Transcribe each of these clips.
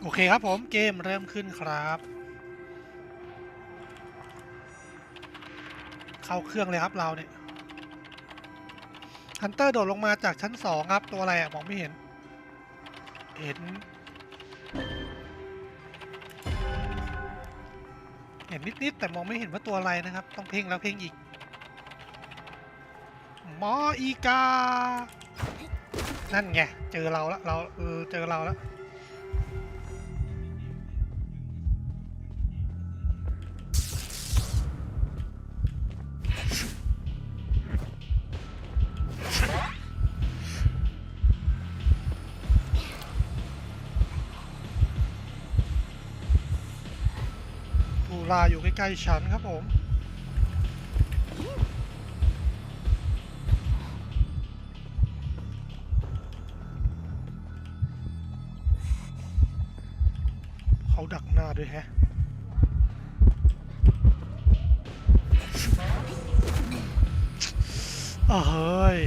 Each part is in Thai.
โอเคครับผมเกมเริ่มขึ้นครับ เข้าเครื่องเลยครับเราเนี่ยฮันเตอร์โดดลงมาจากชั้นสองครับตัวอะไรอะมองไม่เห็น เห็น เห็นนิดๆแต่มองไม่เห็นว่าตัวอะไรนะครับ ต้องเพ่งแล้วเพ่งอีก หมออีกา นั่นไง เจอเราแล้วเราเออเจอเราแล้วผู้ลาอยู่ใกล้ๆฉันครับผม เขาดักหน้าด้วยแฮะอ่าเฮ้ย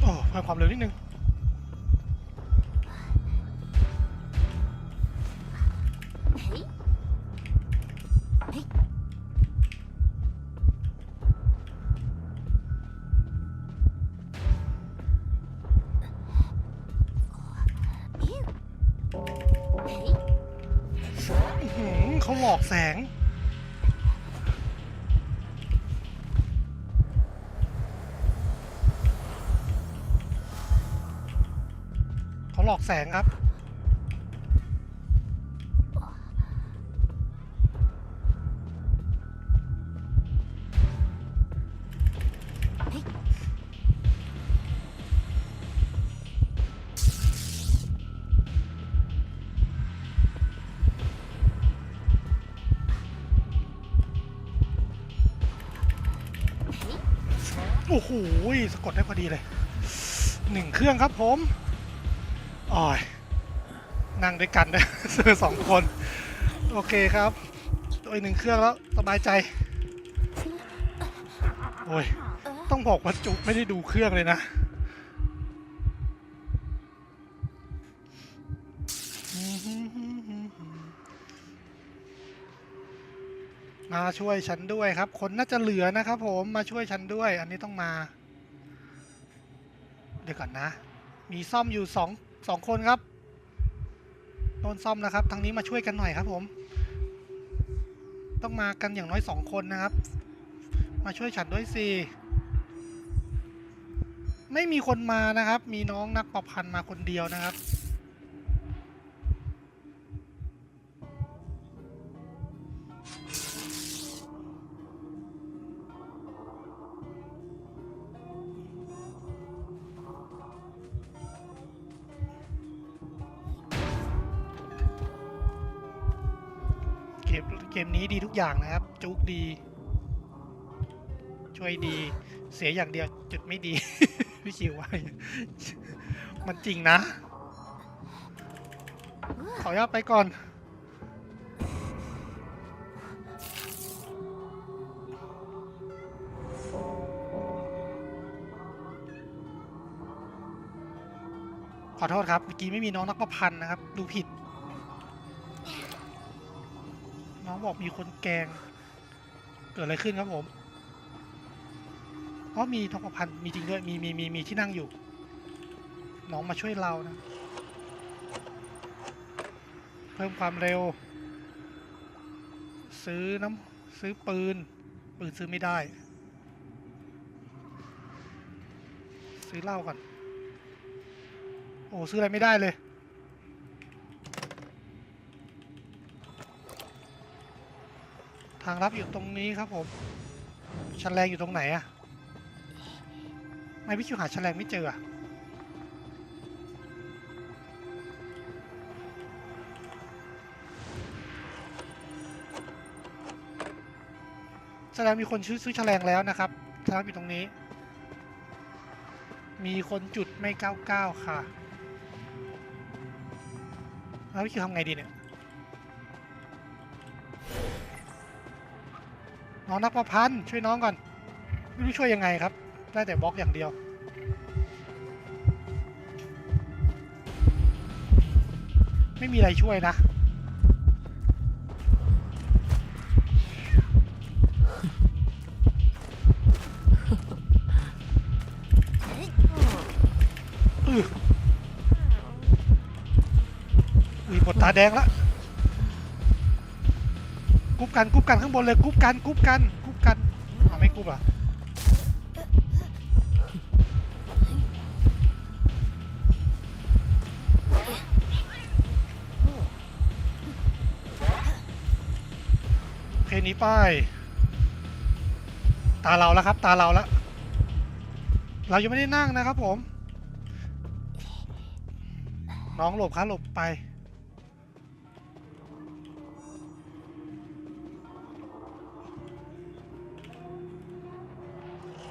โอ้เพิ่มความเร็วนิดนึง หลอกแสง เขาหลอกแสงครับ โอ้โหสะกดได้พอดีเลยหนึ่งเครื่องครับผมอ๋อยนั่งด้วยกันนะเสือสองคน โอเคครับตัวอีกหนึ่งเครื่องแล้วสบายใจ โอ้ย ต้องบอกว่าจุกไม่ได้ดูเครื่องเลยนะ มาช่วยฉันด้วยครับ คนน่าจะเหลือนะครับผมมาช่วยฉันด้วย อันนี้ต้องมา เดี๋ยวก่อนนะ มีซ่อมอยู่สองสองคนครับโดนซ่อมนะครับทางนี้มาช่วยกันหน่อยครับผม ต้องมากันอย่างน้อยสองคนนะครับ มาช่วยฉันด้วยสิไม่มีคนมานะครับ มีน้องนักประพันธ์มาคนเดียวนะครับ เกมเกมนี้ดีทุกอย่างนะครับ จุกดี ช่วยดี เสียอย่างเดียวจุดไม่ดี พี่คิวว่ามันจริงนะ ขออนุญาตไปก่อนขอโทษครับ เมื่อกี้ไม่มีน้องนักประพันธ์นะครับ ดูผิด น้องบอกมีคนแกง เกิดอะไรขึ้นครับผมเพราะมีทองประพันธ์มีจริงด้วยมีมีมีมีที่นั่งอยู่ น้องมาช่วยเรานะ เพิ่มความเร็ว ซื้อน้ำซื้อปืน ปืนซื้อไม่ได้ ซื้อเหล้าก่อน โอ้ซื้ออะไรไม่ได้เลย ทางลับอยู่ตรงนี้ครับผมชันแรงอยู่ตรงไหนอะไม่พี่คิวหาชันแรงไม่เจออะแสดงมีคนชื่อซื้อแฉลงแล้วนะครับทางลับอยู่ตรงนี้ มีคนจุดไม่เก้าเก้าค่ะ แล้วพี่คิวทำไงดีเนี่ย น้องนักประพันธ์ช่วยน้องก่อน ไม่รู้ช่วยยังไงครับ ได้แต่บล็อกอย่างเดียว ไม่มีอะไรช่วยนะอืออุ้ยหมดตาแดงและ กรุ๊ปกันกรุ๊ปกันข้างบนเลยกรุ๊ปกันกรุ๊ปกันกรุ๊ปกันอ๋อไม่กรุ๊ปอะโอเคนี้ไปตาเราแล้วครับ ตาเราแล้ว เรายังไม่ได้นั่งนะครับผม น้องหลบครับหลบไป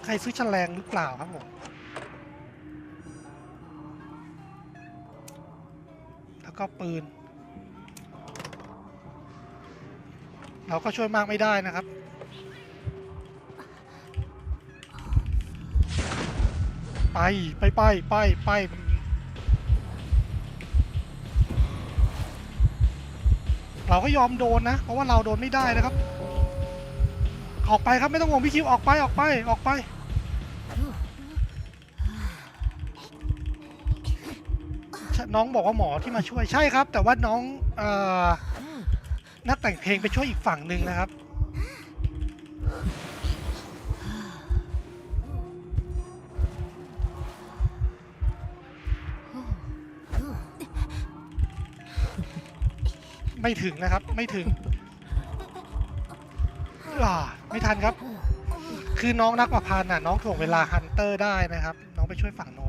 ครซื้อแฉลงหรือเปล่าครับผมแล้วก็ปืน เราก็ช่วยมากไม่ได้นะครับไปไปไปไปไปเราก็ยอมโดนนะ เพราะว่าเราโดนไม่ได้นะครับ ออกไปครับไม่ต้องห่วงพี่คิวออกไปออกไปออกไป น้องบอกว่าหมอที่มาช่วยใช่ครับ แต่ว่าน้องเอ่อนักแต่งเพลงไปช่วยอีกฝั่งหนึ่งนะครับ ไม่ถึงนะครับไม่ถึงอ่าไม่ทันครับ คือน้องนักประพันธ์น่ะน้องถ่วงเวลาฮันเตอร์ได้นะครับ น้องไปช่วยฝั่งโน้น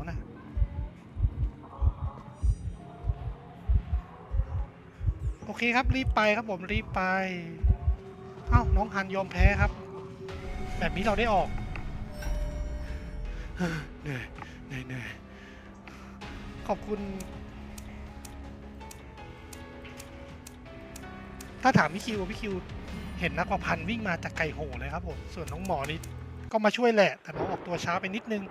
อเคครับรีบไปครับผมรีบไปเอ้าน้องฮันยอมแพ้ครับ แบบนี้เราได้ออกเหนื่อยเหนื่อยเหนื่อยขอบคุณ ถ้าถามพี่คิวพี่คิวเห็นนักประพันธ์วิ่งมาจากไก่โหเลยครับผมส่วนน้องหมอนี่ก็มาช่วยแหละ แต่น้องออกตัวช้าไปนิดนึง